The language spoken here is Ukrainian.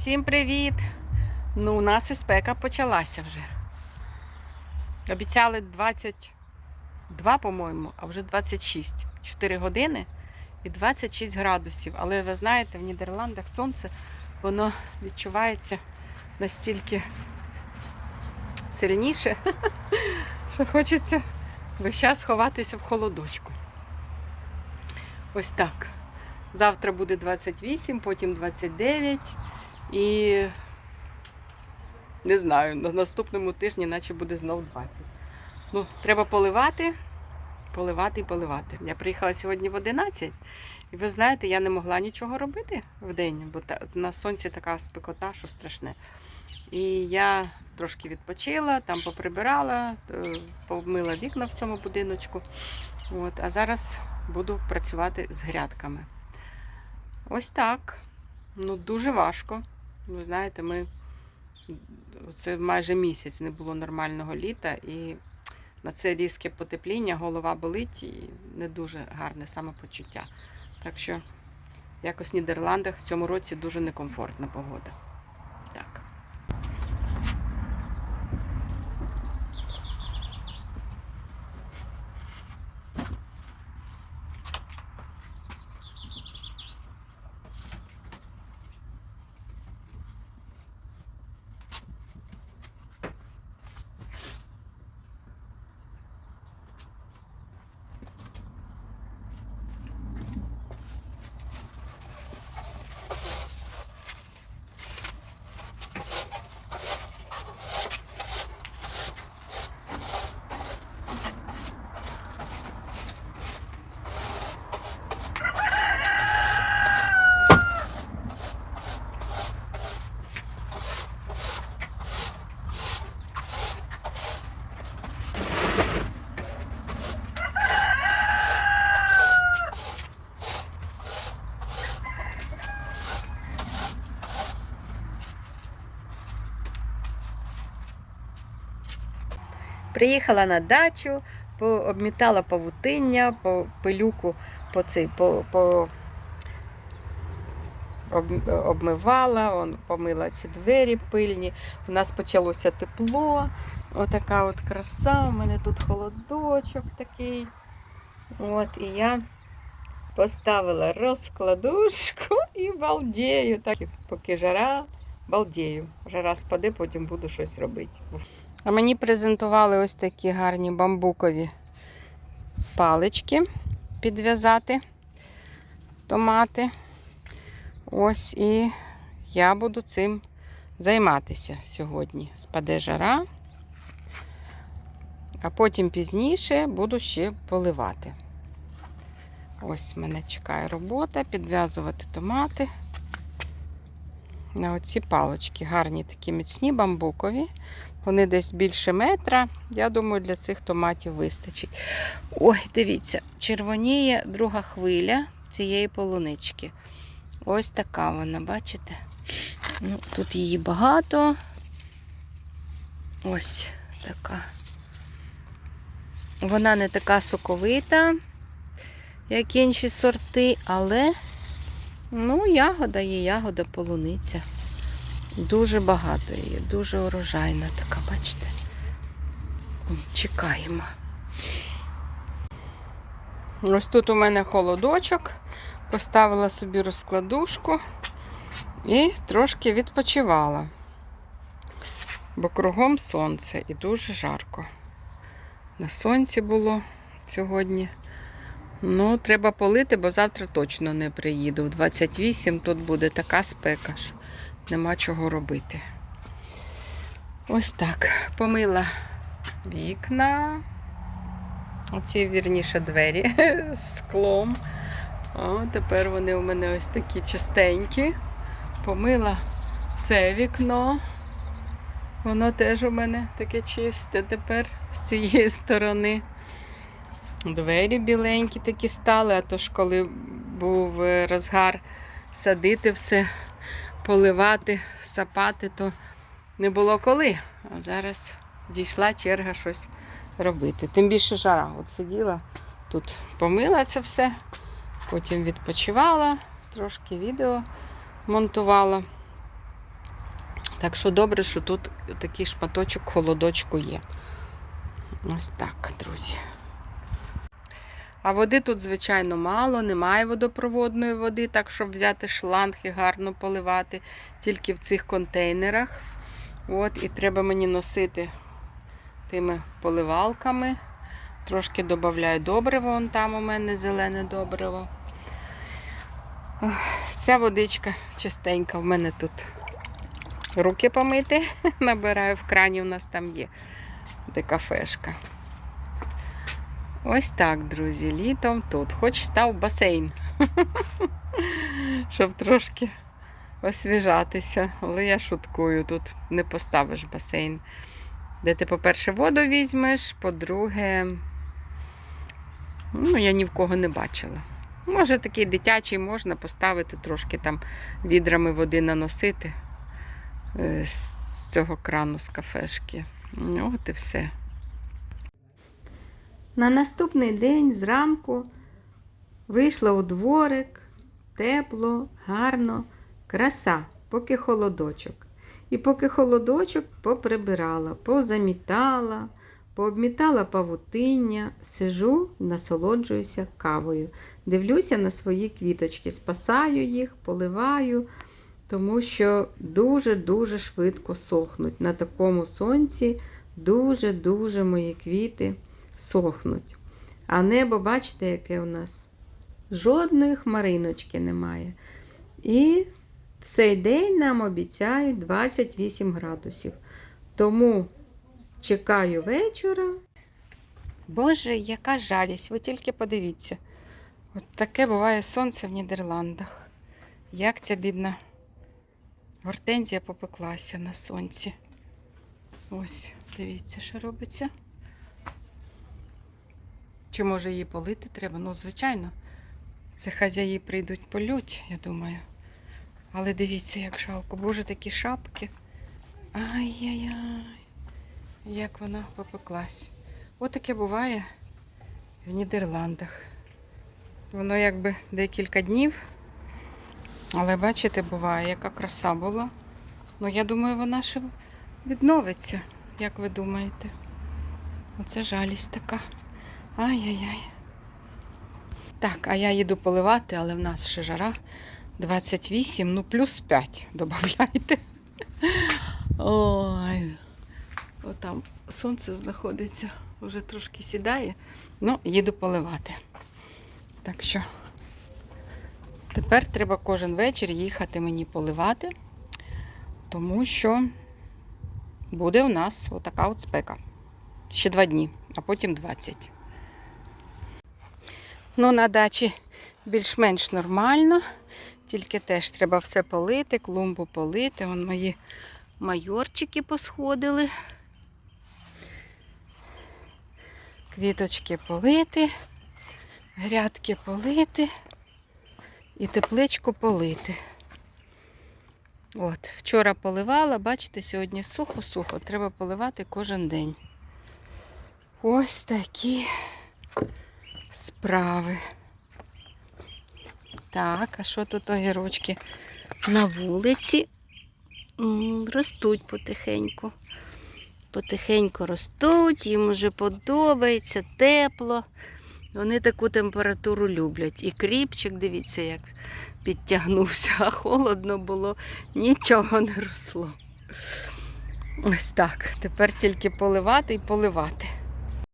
Всім привіт! Ну, у нас і спека почалася вже. Обіцяли 22, по-моєму, а вже 26. 4 години і 26 градусів. Але ви знаєте, в Нідерландах сонце воно відчувається настільки сильніше, що хочеться весь час ховатися в холодочку. Ось так. Завтра буде 28, потім 29. І не знаю, на наступному тижні, наче буде знов 20. Ну, треба поливати, поливати і поливати. Я приїхала сьогодні в 11, і ви знаєте, я не могла нічого робити в день, бо на сонці така спекота, що страшне. І я трошки відпочила, там поприбирала, е, помила вікна в цьому будиночку. От, а зараз буду працювати з грядками. Ось так. Ну, дуже важко. Ви знаєте, ми це майже місяць не було нормального літа, і на це різке потепління, голова болить і не дуже гарне самопочуття. Так що якось в Нідерландах в цьому році дуже некомфортна погода. Так. Приїхала на дачу, обмітала павутиння, по пилюку по цей, по, по об- обмивала, он, помила ці двері пильні. У нас почалося тепло. Отака от краса. У мене тут холодочок такий. От, і я поставила розкладушку і балдею. Так, поки жара, балдею. Жара спаде, потім буду щось робити. А мені презентували ось такі гарні бамбукові палички підв'язати томати. Ось і я буду цим займатися сьогодні. Спаде жара, а потім пізніше буду ще поливати. Ось мене чекає робота, підв'язувати томати. На оці палочки. Гарні такі міцні бамбукові. Вони десь більше метра. Я думаю, для цих томатів вистачить. Ой, дивіться, червоніє друга хвиля цієї полунички. Ось така вона, бачите? Ну, Тут її багато. Ось така. Вона не така соковита, як інші сорти, але ну, ягода є ягода полуниця. Дуже багато її, дуже урожайна така, бачите? Чекаємо. Ось тут у мене холодочок. Поставила собі розкладушку і трошки відпочивала. Бо кругом сонце і дуже жарко. На сонці було сьогодні. Ну, треба полити, бо завтра точно не приїду. В 28 тут буде така спека, що нема чого робити. Ось так. Помила вікна. Оці вірніше двері з склом. О, тепер вони у мене ось такі чистенькі. Помила це вікно. Воно теж у мене таке чисте тепер з цієї сторони. Двері біленькі такі стали, а то ж коли був е, розгар садити все, поливати, сапати, то не було коли. А зараз дійшла черга щось робити. Тим більше жара. От сиділа, тут помила це все, потім відпочивала, трошки відео монтувала. Так що добре, що тут такий шматочок холодочку є. Ось так, друзі. А води тут, звичайно, мало, немає водопроводної води, так щоб взяти шланг і гарно поливати тільки в цих контейнерах. От, і треба мені носити тими поливалками. Трошки додаю добриво, вон там у мене зелене добриво. Ця водичка чистенька в мене тут. Руки помити, набираю в крані, у нас там є де кафешка. Ось так, друзі, літом тут. Хоч став басейн, щоб трошки освіжатися. Але я шуткую, тут не поставиш басейн. Де ти, по-перше, воду візьмеш, по-друге, ну, я ні в кого не бачила. Може, такий дитячий можна поставити, трошки там відрами води наносити е, з цього крану з кафешки. Ну, от і все. На наступний день зранку вийшла у дворик, тепло, гарно, краса, поки холодочок. І поки холодочок поприбирала, позамітала, пообмітала павутиння, сижу, насолоджуюся кавою. Дивлюся на свої квіточки, спасаю їх, поливаю, тому що дуже-дуже швидко сохнуть. На такому сонці дуже-дуже мої квіти сохнуть. А небо, бачите, яке у нас? Жодної хмариночки немає. І цей день нам обіцяють 28 градусів. Тому чекаю вечора. Боже, яка жалість! Ви тільки подивіться. От таке буває сонце в Нідерландах. Як ця бідна гортензія попеклася на сонці. Ось, дивіться, що робиться. Чи може її полити треба? Ну, звичайно, це хазяї прийдуть полють, я думаю. Але дивіться, як жалко. Боже, такі шапки. Ай-яй-яй. Як вона попеклась. Отаке буває в Нідерландах. Воно якби декілька днів. Але бачите, буває, яка краса була. Ну, я думаю, вона ще відновиться, як ви думаєте. Оце жалість така. Ай-яй-яй. Так, а я їду поливати, але в нас ще жара 28, ну плюс 5 додавайте. Ой. Отам сонце знаходиться, вже трошки сідає. Ну, їду поливати. Так що тепер треба кожен вечір їхати мені поливати, тому що буде у нас отака от спека. Ще два дні, а потім 20. Ну, на дачі більш-менш нормально, тільки теж треба все полити, клумбу полити. Вон мої майорчики посходили. Квіточки полити, грядки полити і тепличку полити. От, вчора поливала, бачите, сьогодні сухо-сухо, треба поливати кожен день. Ось такі справи. Так, а що тут огірочки на вулиці? Ростуть потихеньку. Потихеньку ростуть, їм вже подобається, тепло. Вони таку температуру люблять. І кріпчик, дивіться, як підтягнувся, а холодно було, нічого не росло. Ось так. Тепер тільки поливати і поливати.